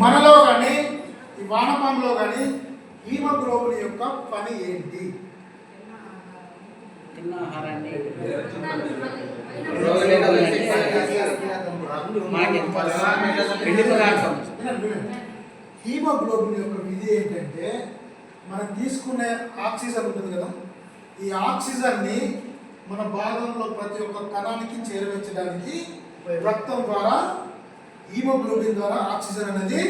మనలో కానీ ఈ వానపాములో కానీ హీమోగ్లోబిన్ యొక్క పని ఏంటి? హీమోగ్లోబిన్ యొక్క విధి ఏంటంటే మనం తీసుకునే ఆక్సిజన్ ఉంటుంది కదా ఈ ఆక్సిజన్ని మన భాగంలో ప్రతి ఒక్క కణానికి చేరవేర్చడానికి రక్తం ద్వారా హీమోగ్లోబిన్ ద్వారా ఆక్సిజన్ అనేది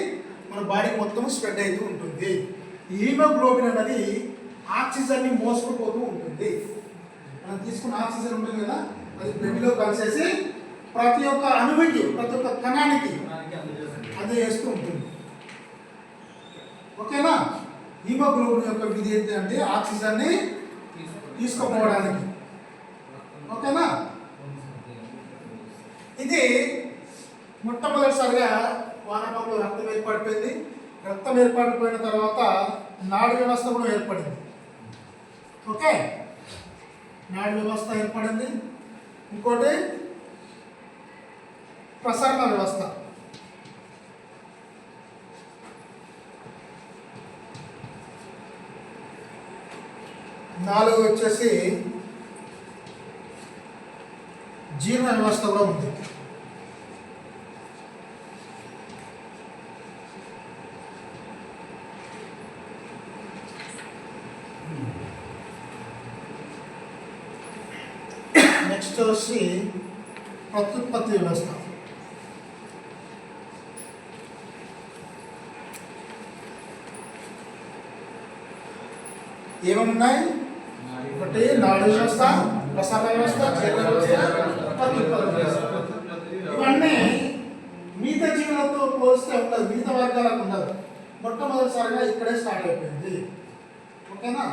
మన బాడీ మొత్తం స్ప్రెడ్ అవుతూ ఉంటుంది. ఈ హీమోగ్లోబిన్ అనేది ఆక్సిజన్ని మోసుకుపోతూ ఉంటుంది. మనం తీసుకున్న ఆక్సిజన్ ఉంటుంది కదా అది బ్లడ్లో కలిసేసి ప్రతి ఒక్క అణువుకి ప్రతి ఒక్క కణానికి అందజేస్తూ ఉంటుంది. ఓకేనా? హీమోగ్లోబిన్ యొక్క విధి ఏంటి అంటే ఆక్సిజన్ని తీసుకుపోవడానికి. ఓకేనా? ఇది మొట్టమొదటిసారిగా వానపాములో రక్తం ఏర్పడిపోయింది. రక్తం ఏర్పడిపోయిన తర్వాత నాడు వ్యవస్థ కూడా ఏర్పడింది. ఓకే? నాడు వ్యవస్థ ఏర్పడింది. ఇంకోటి ప్రసరణ వ్యవస్థ. నాలుగు వచ్చేసి జీర్ణ వ్యవస్థ కూడా ఉంది. నెక్స్ట్ వచ్చి ప్రత్యుత్పత్తి వ్యవస్థ. ఏమున్నాయి ఒకటి నాడు వ్యవస్థ ప్రసార వ్యవస్థ జీర్ణ వ్యవస్థ ప్రత్యుత్పత్తి వ్యవస్థ. ఇవన్నీ మిగతా జీవులతో పోలిస్తే ఉండదు మిగతా వర్గాలకు ఉండదు. మొట్టమొదటిసారిగా ఇక్కడే స్టార్ట్ అయిపోయింది. ఓకేనా?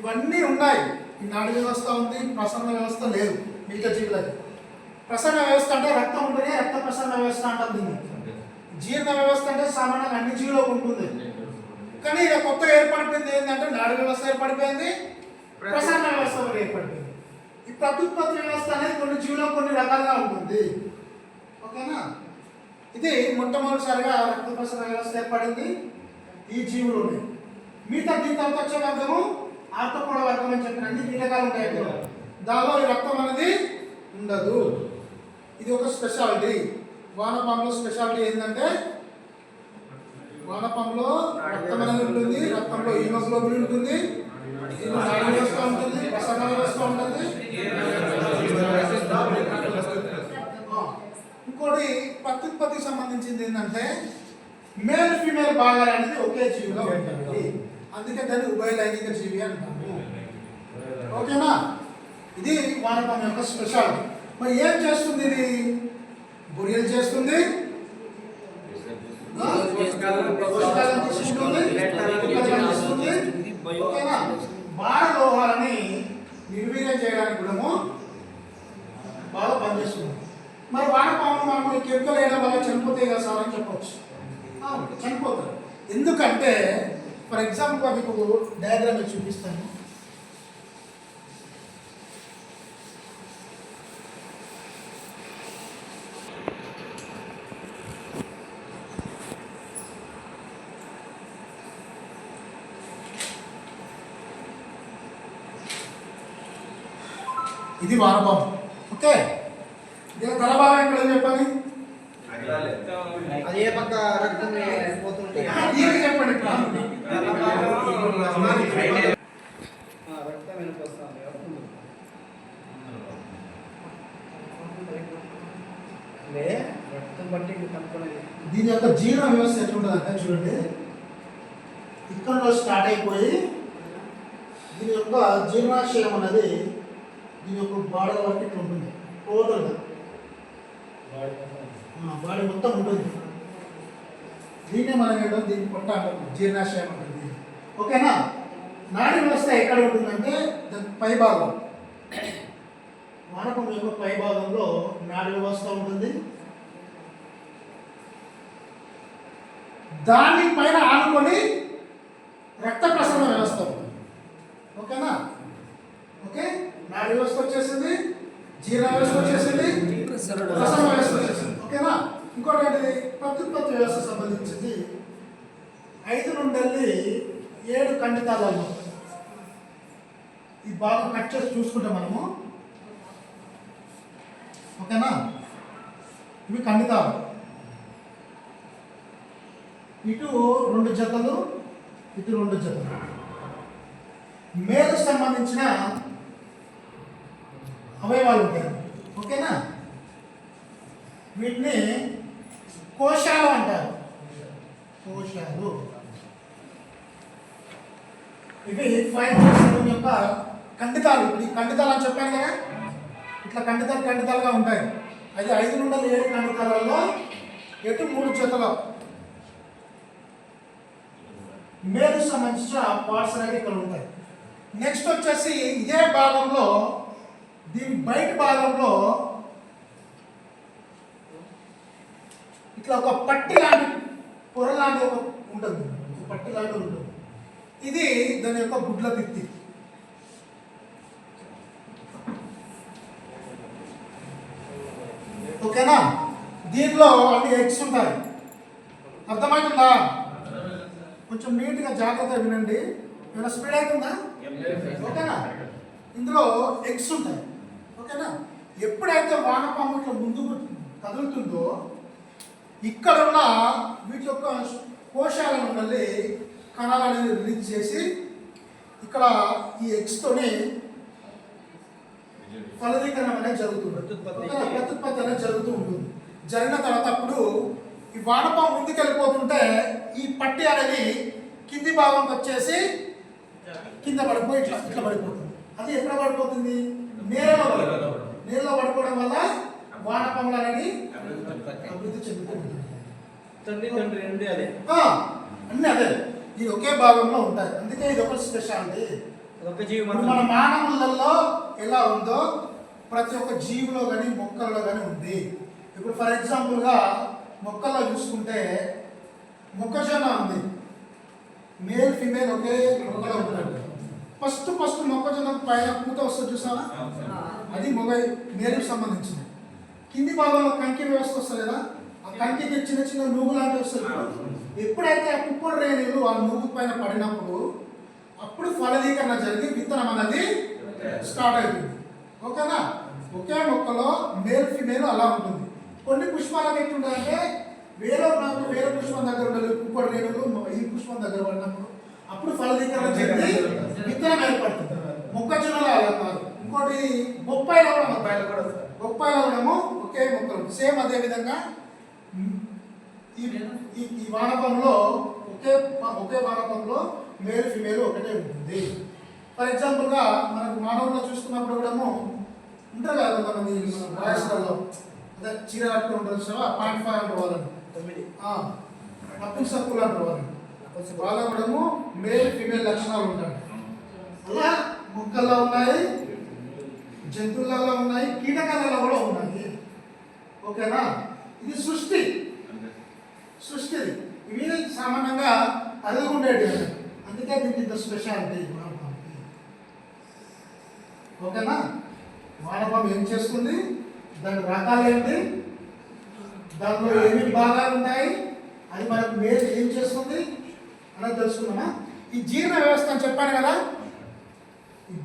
ఇవన్నీ ఉన్నాయి. ఈ నాడు వ్యవస్థ ఉంది ప్రసరణ వ్యవస్థ లేదు మిగతా జీవులకి ప్రసరణ వ్యవస్థ అంటే రక్తం ఉంటేనే రక్త ప్రసరణ వ్యవస్థ అంటారు దీన్ని. జీర్ణ వ్యవస్థ అంటే సామాన్యంగా అన్ని జీవులకు ఉంటుంది. కానీ ఇక కొత్త ఏర్పడిపోయింది ఏంటంటే నాడు వ్యవస్థ ఏర్పడిపోయింది ప్రసరణ వ్యవస్థ కూడా ఏర్పడిపోయింది. ఈ ప్రత్యుత్పత్తి వ్యవస్థ అనేది కొన్ని జీవులో కొన్ని రకాలుగా ఉంటుంది. ఓకేనా? ఇది మొట్టమొదటిసారిగా రక్త ప్రసరణ వ్యవస్థ ఏర్పడింది ఈ జీవులోనే మిగతా దీని తర్వాత వచ్చే వర్గము ఆర్తపూడ వర్గం అని చెప్పిన అన్ని కీటకాలు ఉంటాయి అందులో దానిలో ఈ రక్తం అనేది ఉండదు. ఇది ఒక స్పెషాలిటీ. వానపాములో స్పెషాలిటీ ఏంటంటే వానపంలో రక్తం అనేది ఉంటుంది రక్తంలో హీమోగ్లోబిన్ ఉంటుంది నాడీ వ్యవస్థ ఉంటుంది ప్రసరణ వ్యవస్థ ఉంటుంది. ఇంకోటి ప్రత్యుత్పత్తికి సంబంధించింది ఏంటంటే మేల్ ఫీమేల్ భాగాలు అనేది ఒకే జీవిలో ఉంటుంది అందుకే దాన్ని ఉభయ లైంగిక జీవి అంటాము ఓకేనా? ఇది వానపం యొక్క స్పెషాలిటీ. మరి ఏం చేస్తుంది ఇది? బొరియలు చేస్తుంది ఆ? పోషకాలను తీసుకుంటుంది మొక్కజొన్న ఇస్తుంది. ఓకేనా బాణ లోహాలని నిర్వీర్యం చేయడానికి కూడాము బాగా పనిచేస్తుంది మరి వానపాములు మనము ఈ కెమికల్ వేయడం వల్ల చనిపోతాయి కదా సార్ అని చెప్పొచ్చు అవును, చనిపోతారు ఎందుకంటే ఫర్ ఎగ్జాంపుల్ మీకు డయాగ్రామ్ ఇచ్చి చూపిస్తాను ఇది వానపాము ఓకే? దీని తల భాగం ఎక్కడ అది ఏ పక్క రక్తం పోతుంటే. చెప్పండి. రక్తం రక్తం బట్టి దీని యొక్క జీర్ణ వ్యవస్థ ఎట్లుంటుంది అంటే చూడండి. ఇక్కడ స్టార్ట్ అయిపోయి దీని యొక్క జీర్ణాశయం అనేది దీని యొక్క బాడీ వరకు ఇట్లా ఉంటుంది. టోటల్గా బాడీ మొత్తం ఉంటుంది. దీన్నే మనం ఏంటో దీన్ని పొట్ట అంటాం. జీర్ణాశయం అంటుంది ఓకేనా? నాడి వ్యవస్థ ఎక్కడ ఉంటుందంటే దాని పై భాగం మానవం యొక్క పై భాగంలో నాడీ వ్యవస్థ ఉంటుంది. దాని పైన ఆనుకొని రక్త ప్రసరణ వ్యవస్థ ఉంటుంది ఓకేనా ఓకే నాడీ వ్యవస్థ వచ్చేసింది జీర్ణ వ్యవస్థ వచ్చేసింది ప్రసరణ వ్యవస్థ వచ్చేసింది ఓకేనా? ఇంకోటి ఏంటిది ప్రత్యుత్పత్తి వ్యవస్థ సంబంధించింది. ఐదు నుండి వెళ్ళి ఏడు ఖండితాలలో ఈ భాగం కట్ చేసి చూసుకుంటాం మనము. ఓకేనా? ఇవి ఖండితాలు. ఇటు రెండు జతలు ఇటు రెండు జతలు. మేలు సంబంధించిన అవయవాలు ఉంటాయి ఓకేనా? వీటిని కోశాలు అంటారు. కోశాలు. ఇవి ఫైవ్ సెవెన్ యొక్క ఖండితాలు. ఇప్పుడు ఈ ఖండితాలు అని చెప్పాను కదా? ఇట్లా ఖండితాలు ఖండితాలుగా ఉంటాయి. అది ఐదు నుండి ఏడు ఖండితాలలో ఎటు మూడు జతలు మేలు సంబంధించిన పార్ట్స్ అనేవి ఇక్కడ ఉంటాయి. నెక్స్ట్ వచ్చేసి ఇదే భాగంలో దీని బయట భాగంలో ఇట్లా ఒక పట్టి లాంటి పొర లాంటి ఒక ఉంటుంది. ఒక పట్టి లాంటి ఉంటుంది. ఇది దాని యొక్క గుడ్ల భిత్తి. ఓకేనా? దీనిలో అన్ని ఎగ్స్ ఉంటాయి. అర్థమవుతుందా కొంచెం నీట్గా జాగ్రత్తగా వినండి. ఏమైనా స్పీడ్ అవుతుందా? ఓకేనా? ఇందులో ఎగ్స్ ఉంటాయి. ఓకేనా ఎప్పుడైతే వానపాము ఇట్లా ముందుకు కదులుతుందో ఇక్కడ ఉన్న వీటి యొక్క కోశాలను మళ్ళీ కణాలు అనేది రిలీజ్ చేసి ఇక్కడ ఈ ఎగ్స్తోని ఫలదీకరణ అనేది జరుగుతుంది. ప్రత్యుత్పత్తి. అనేది జరుగుతూ ఉంటుంది. జరిగిన తర్వాత అప్పుడు ఈ వానపాము ముందుకు వెళ్ళిపోతుంటే ఈ పట్టి అనేది కింది భాగంకి వచ్చేసి కింద పడిపోయి ఇట్లా ఇట్లా పడిపోతుంది. అది ఎక్కడ పడిపోతుంది? నేలలో నేలలో పడిపోవడం వల్ల వానపాములు అనేది అభివృద్ధి చెందుతూ ఉంటుంది. తండ్రి తండ్రి అదే. అన్నీ అదే. ఇది ఒకే భాగంలో ఉంటాయి. అందుకే ఇది ఒక స్పెషాలిటీ మన మానవులలో ఎలా ఉందో ప్రతి ఒక్క జీవిలో కానీ మొక్కల్లో కానీ ఉంది. ఇప్పుడు ఫర్ ఎగ్జాంపుల్గా మొక్కల్లో చూసుకుంటే మొక్కజొన్న ఉంది. మేల్ ఫిమేల్ ఒకే మొక్కలో ఉంటాడు ఫస్ట్ ఫస్ట్ మొక్కజొన్న పైన పూత వస్తుంది చూసావా? అది మొగ మేలుకు సంబంధించింది. కింది భాగంలో కంకి వ్యవస్థ వస్తుంది కదా ఆ కంకికి చిన్న చిన్న నూగు లాంటివి వస్తుంది ఎప్పుడైతే ఆ కుప్పడు రేణులు ఆ నూగు పైన పడినప్పుడు అప్పుడు ఫలదీకరణ జరిగి విత్తనం అనేది స్టార్ట్ అవుతుంది. ఓకేనా? ఒకే మొక్కలో మేల్ ఫిమేల్ అలా ఉంటుంది. కొన్ని పుష్పాలకు ఎట్లుంటాయంటే వేరే నాకు వేరే పుష్పం దగ్గర ఉండాలి కుప్పడు రేణులు ఈ పుష్పం దగ్గర పడినప్పుడు. అప్పుడు ఫలదీకరణ జరిగి విత్తనం ఏర్పడుతుంది. మొక్కజొన్నలో అలా కాదు ఇంకోటి బొప్పాయిలో కూడా బొప్పాయిలో కూడా బొప్పాయిలో కూడాము ఒకే మొక్కలు సేమ్ అదే విధంగా ఈ ఈ వానపంలో ఒకే ఒకే వానపంలో మేల్ ఫిమేల్ ఒకటే ఉంటుంది. ఫర్ ఎగ్జాంపుల్గా మనకు మానవుల్లో చూసుకున్నప్పుడు కూడాము ఉంటారు కదా కొంతమంది మన వయసులలో అదే చీర కట్టుకుని ఉంటారు చూసావా? పాయింట్ ఫైవ్ అంటారు వాళ్ళని తొమ్మిది. అప్పుల్ సక్కులు అంటారు వాళ్ళని వాళ్ళ కూడాము మేల్ ఫిమేల్ లక్షణాలు ఉంటాయి. మొక్కల్లో ఉన్నాయి జంతువులలో ఉన్నాయి కీటకాలలో కూడా ఉన్నాయి. ఓకేనా? ఇది సృష్టి. సృష్టి. ఇది. ఇవి సామాన్యంగా అదుగుండేటి అందుకే దీనికి ఇంత స్పెషాలిటీ వానపాముకి ఓకేనా? వానపాము ఏం చేస్తుంది? దాని రకాలు ఏంటి? దానిలో ఏమి భాగాలు ఉన్నాయి అది మనకు మేలు ఏం చేస్తుంది? అన్నది తెలుసుకున్నామా ఈ జీర్ణ వ్యవస్థ అని చెప్పాను కదా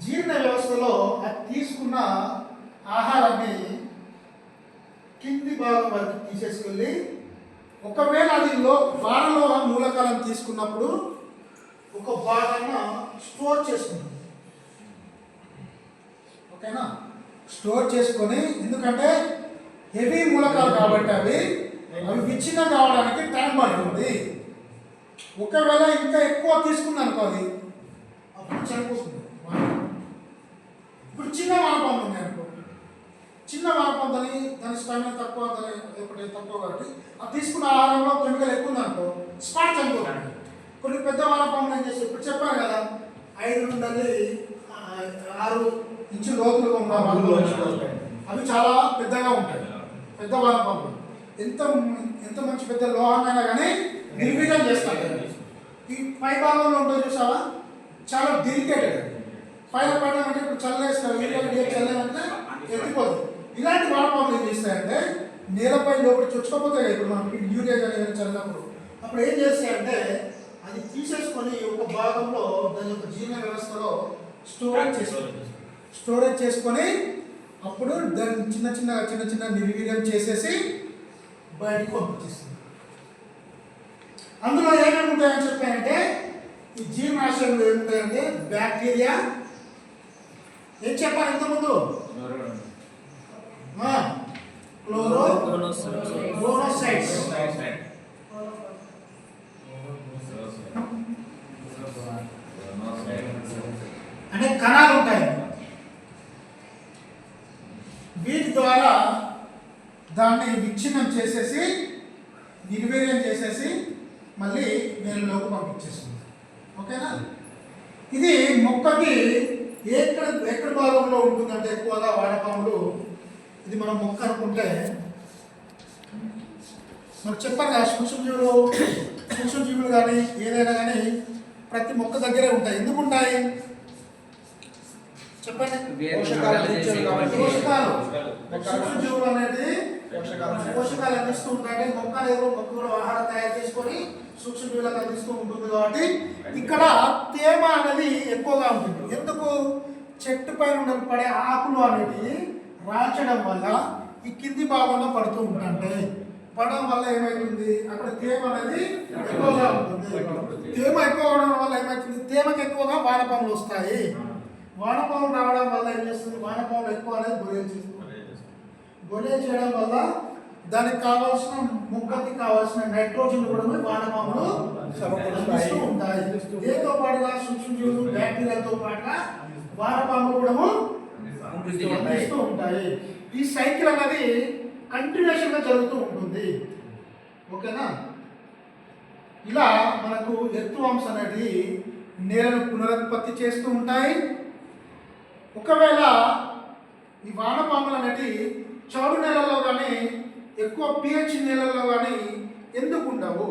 జీర్ణ వ్యవస్థలో అది తీసుకున్న ఆహారాన్ని కింది భాగం వరకు తీసేసుకెళ్ళి ఒకవేళ అది లో వారలోహ మూలకాలను తీసుకున్నప్పుడు ఒక భాగాన స్టోర్ చేసుకుంటుంది. ఓకేనా? స్టోర్ చేసుకొని ఎందుకంటే హెవీ మూలకాలు కాబట్టి అవి అవి విచ్ఛిన్నం కావడానికి టైం పడుతుంది. ఒకవేళ ఇంకా ఎక్కువ తీసుకుందనుకో అది అప్పుడు చనిపోతుంది ఇప్పుడు చిన్న వానపాములు ఉన్నాయి అనుకో చిన్న వానపాము దాని స్టామినా తక్కువ ఒకటి తక్కువ కాబట్టి. అది తీసుకున్న ఆహారంలో కెమికల్ ఎక్కువ ఉంది అనుకో స్పాట్ చనిపోతుంది కొన్ని పెద్ద వానపాములు ఏం చేస్తాయి ఇప్పుడు చెప్పాను కదా ఐదు నుండి ఆరు ఇంచు లోతులుగా ఉన్న అవి చాలా పెద్దగా ఉంటాయి. పెద్ద వానపాములు ఎంత ఎంత మంచి పెద్ద లోహాన్నైనా కానీ నిర్వీర్యం చేస్తాయి ఈ పై భాగంలో ఉంటుంది చూసావా? చాలా డెలికేటెడ్ పైన పడమంటే ఇప్పుడు చల్లేస్తారు ఏ చల్లేమంటే ఎత్తిపోతుంది ఇలాంటి వానపాములు ఏం చేస్తాయంటే నేలపై లోపల చొచ్చుకోపోతాయి ఇప్పుడు మనకి యూరియా కానీ చల్లినప్పుడు అప్పుడు ఏం చేస్తాయంటే అది తీసేసుకొని ఒక భాగంలో దాని యొక్క జీర్ణ వ్యవస్థలో స్టోరేజ్ చేసుకోవాలి స్టోరేజ్ చేసుకొని అప్పుడు దాన్ని చిన్న చిన్న చిన్న చిన్న నిర్వీర్యం చేసేసి బయటకు పంపించేస్తుంది. అందులో ఏమేమి ఉంటాయని చెప్పానంటే ఈ జీర్ణాశయంలో ఏముంటాయంటే బ్యాక్టీరియా. ఏం చెప్పాలి ఇంతకుముందు? క్లోరో మోనోసైట్స్ అంటే కణాలు ఉంటాయి. వీటి ద్వారా దాన్ని విచ్ఛిన్నం చేసేసి నిర్వీర్యం చేసేసి మళ్ళీ నేలలోకి పంపించేస్తుంది. ఓకేనా? ఇది మొక్కకి ఎక్కడ ఎక్కడ భాగంలో ఉంటుందంటే ఎక్కువగా వాడపాములు ఇది మనం మొక్క అనుకుంటే మనకు చెప్పాను కదా సూక్ష్మజీవులు సూక్ష్మజీవులు కానీ ఏదైనా కానీ ప్రతి మొక్క దగ్గరే ఉంటాయి. ఎందుకు ఉంటాయి? చెప్పండి. పోషకాలు సూక్ష్మజీవులు అనేది అందిస్తూ ఉంటాయి మొక్కలు మొక్క కూడా ఆహారం తయారు చేసుకొని సూక్ష్మజీవులకు అందిస్తూ ఉంటుంది కాబట్టి ఇక్కడ తేమ అనేది ఎక్కువగా ఉంటుంది. ఎందుకు? చెట్టు పైన పడే ఆకులు అనేటివి రాల్చడం వల్ల ఈ కింది భాగంలో పడుతూ ఉంటాయి పడడం వల్ల ఏమవుతుంది అక్కడ తేమ అనేది ఎక్కువగా ఉంటుంది. తేమ ఎక్కువ అవడం వల్ల ఏమవుతుంది తేమకి ఎక్కువగా వానపాములు వస్తాయి. వానపాములు రావడం వల్ల ఏం చేస్తుంది? వానపాములు ఎక్కువ అనేది గొర్రెలు చేస్తుంది. గొర్రెలు చేయడం వల్ల దానికి కావాల్సిన మొక్కకి కావాల్సిన నైట్రోజన్ కూడా వానపాములు అందిస్తూ ఉంటాయి. దీంతో పాటుగా సూక్ష్మజీవులు బ్యాక్టీరియాతో పాటుగా వానపాములు కూడా అందిస్తూ ఉంటాయి. ఈ సైకిల్ అనేది కంటిన్యూషన్గా జరుగుతూ ఉంటుంది. ఓకేనా? ఇలా మనకు ఎత్తు వంశ అనేది నేలను పునరుత్పత్తి చేస్తూ ఉంటాయి. ఒకవేళ ఈ వానపాములు అనేటి చౌడు నేలల్లో కానీ ఎక్కువ పిహెచ్ నేలల్లో కానీ ఎందుకు ఉండవు?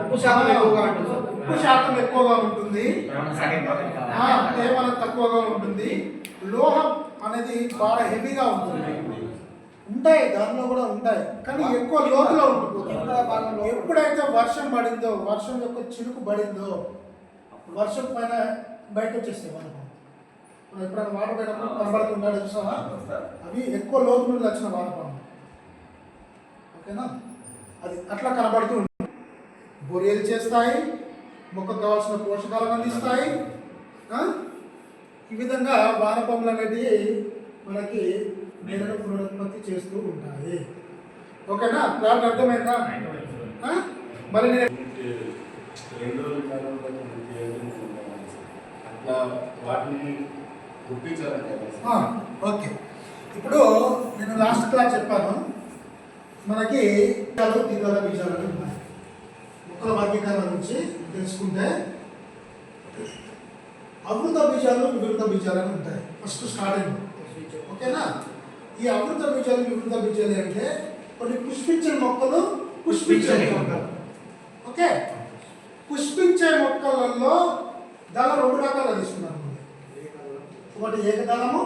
ఉప్పు శాతం. ఎక్కువగా ఉంటుంది. ఉప్పు శాతం ఎక్కువగా ఉంటుంది. తేమ తక్కువగా ఉంటుంది. లోహం అనేది బాగా హెవీగా ఉంటుంది. ఉంటాయి దానిలో కూడా ఉంటాయి. కానీ ఎక్కువ లోతులో ఉంటుంది. ఎప్పుడైతే వర్షం పడిందో వర్షం యొక్క చినుకు పడిందో వర్షం పైన బయట వచ్చేస్తాయి మనకు. ఇప్పుడు ఎప్పుడైనా వాటర్ పోయినప్పుడు కనబడుతున్నాడు చూసావా? అవి ఎక్కువ లోతు నుండి వచ్చిన వానపాము ఓకేనా? అది అట్లా కనబడుతూ ఉంటుంది బొరియలు చేస్తాయి మొక్కకు కావాల్సిన పోషకాలను అందిస్తాయి ఆ? ఈ విధంగా వానపాములు అనేటివి మనకి నేలను పునరుత్పత్తి చేస్తూ ఉంటాయి ఓకేనా ప్లాన్ అర్థమైందా? మరి నేను రెండు రోజుల కాలంలో. అట్లా వాటిని గుర్తించాలంటే ఓకే ఇప్పుడు నేను లాస్ట్ క్లాస్ చెప్పాను మనకి ద్విదళ బీజాలు ఉన్నాయి మొక్కల వర్గీకరణ నుంచి తెలుసుకుంటే అమృత బీజాలు వివృత బీజాలు అని ఉంటాయి. First starting. ఓకేనా? ఈ అమృత బీజాలు వివృత బీజాలు అంటే కొన్ని పుష్పించే మొక్కలు పుష్పించే మొక్కలు. ఓకే? పుష్పించే మొక్కలలో దాని రెండు రకాలు తీసుకున్నాను ఒకటి ఏకదళము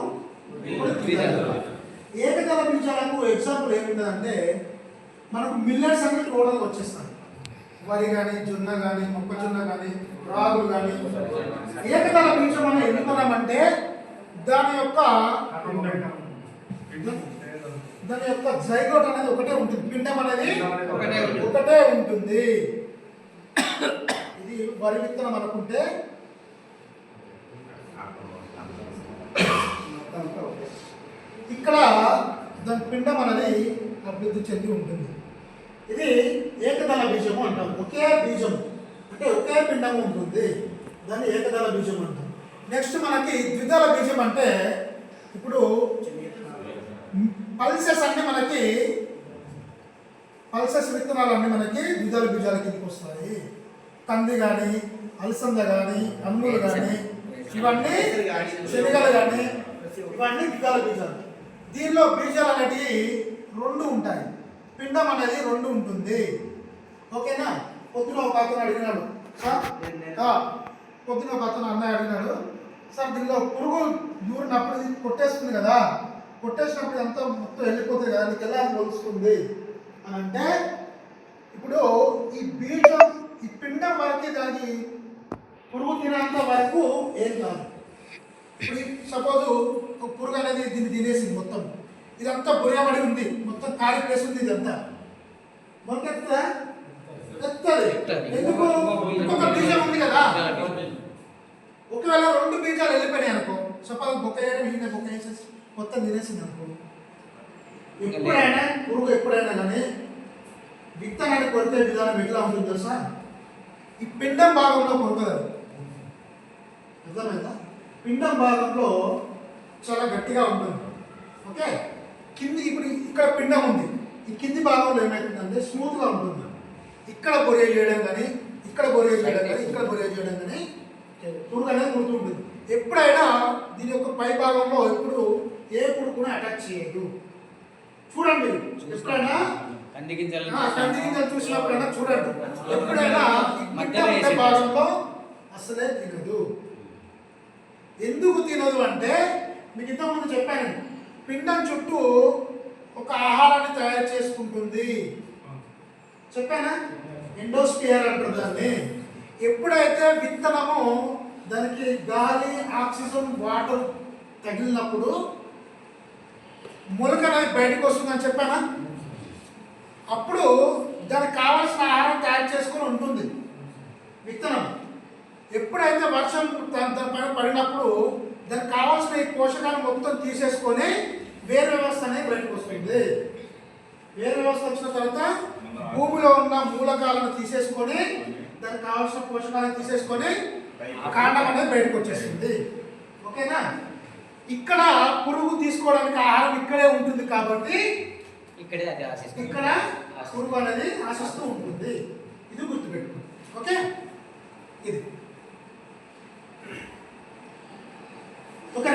ఏకదళ బీజాలకు ఎగ్జాంపుల్ ఏముంటుందంటే మనకు మిల్లెట్స్ అన్ని టోటల్ వచ్చేస్తాయి. వరి కానీ జొన్న కానీ మొక్కజొన్న కానీ రాగులు కానీ ఏకదళ బీజం అని ఎందుకున్నామంటే దాని యొక్క దాని యొక్క జైగోట్ అనేది ఒకటే ఉంటుంది. పిండం అనేది. ఒకటే ఉంటుంది. ఇది వరి విత్తనం అనుకుంటే ఇక్కడ దాని పిండం అనేది అభివృద్ధి చెంది ఉంటుంది. ఇది ఏకదళ బీజము అంటాం ఒకే బీజం అంటే ఒకే పిండం ఉంటుంది. దాన్ని ఏకదళ బీజం అంటాం నెక్స్ట్ మనకి ద్విదళ బీజం అంటే ఇప్పుడు పల్సెస్ అన్ని మనకి పల్సెస్ విత్తనాలు అన్ని మనకి ద్విదళ బీజాల కిందకి వస్తాయి. కంది కానీ అలసంద కానీ అన్నులు కానీ ఇవన్నీ శనగలు కానీ ఇవన్నీ ద్విదళ బీజాలు. దీనిలో బీజాలు అనేటివి రెండు ఉంటాయి. పిండం అనేది రెండు ఉంటుంది. ఓకేనా? పొద్దున ఒక అతను అడిగినాడు సార్ పొద్దున ఒక అతను అన్నయ్య అడిగినాడు సార్ దీనిలో పురుగు దూరినప్పుడు కొట్టేస్తుంది కదా కొట్టేసినప్పుడు అంతా మొత్తం వెళ్ళిపోతుంది కదా నీకు ఎలా తెలుస్తుంది? అని అంటే ఇప్పుడు ఈ బీజం ఈ పిండం వరకు దాని పురుగు తినంత వరకు ఏం కాదు. ఇప్పుడు సపోజ్ పురుగు అనేది దీన్ని తినేసింది. ఇదంతా బురియబడి ఉంది. మొత్తం ఖాళీ ప్లేస్ ఉంది ఇదంతా. ఎత్తది. ఎందుకు? ఇంకొక బీజం ఉంది కదా. ఒకవేళ రెండు బీజాలు వెళ్ళిపోయినాయి అనుకో సపోజ్ బొక్క ఈయన బొక్క వేసేసి మొత్తం తినేసింది అనుకో. ఎప్పుడైనా పురుగు ఎప్పుడైనా కానీ విత్తనాన్ని కొరికే విధానం ఎట్లా ఉంటుంది తెలుసా? ఈ పిండం భాగంలో అది. అర్థమైందా? పిండం భాగంలో చాలా గట్టిగా ఉంటుంది. ఓకే? కింది ఇప్పుడు ఇక్కడ పిండం ఉంది. ఈ కింది భాగంలో ఏమవుతుందంటే స్మూత్గా ఉంటుంది. ఇక్కడ బొరియా చేయడం కానీ ఇక్కడ బొరియా చేయడం కానీ ఇక్కడ బొరియా చేయడం కానీ పురుగు అనేది గుర్తుంటుంది ఎప్పుడైనా దీని యొక్క పై భాగంలో ఇప్పుడు ఏ పురుగును అటాక్ చేయదు. చూడండి ఎప్పుడైనా కంది గింజలు ఆ, కంది గింజలు చూసినప్పుడైనా చూడండి. ఎప్పుడైనా వేసి భాగంలో అసలే తినదు. ఎందుకు తినదు అంటే మీకు ఇంతకుముందు చెప్పాను పిండం చుట్టూ ఒక ఆహారాన్ని తయారు చేసుకుంటుంది. చెప్పానా? ఎండోస్పియర్ అంటారు దాన్ని. ఎప్పుడైతే విత్తనము దానికి గాలి ఆక్సిజన్ వాటర్ తగిలినప్పుడు మొలక అనేది బయటకు వస్తుందని చెప్పానా? అప్పుడు దానికి కావాల్సిన ఆహారం తయారు చేసుకొని ఉంటుంది విత్తనం. ఎప్పుడైతే వర్షం దాని దానిపైన పడినప్పుడు దానికి కావాల్సిన ఈ పోషకాలు మొత్తం తీసేసుకొని వేరు వ్యవస్థ అనేది బయటకు వస్తుంది. వేరు వ్యవస్థ వచ్చిన తర్వాత భూమిలో ఉన్న మూలకాలను తీసేసుకొని దానికి కావాల్సిన పోషకాలను తీసేసుకొని కాండం అనేది బయటకు వచ్చేసింది ఓకేనా? ఇక్కడ పురుగు తీసుకోవడానికి ఆహారం ఇక్కడే ఉంటుంది కాబట్టి ఇక్కడే ఇక్కడ పురుగు అనేది ఆశిస్తూ ఉంటుంది. ఇది గుర్తుపెట్టుకోండి ఓకే? ఇది. Porque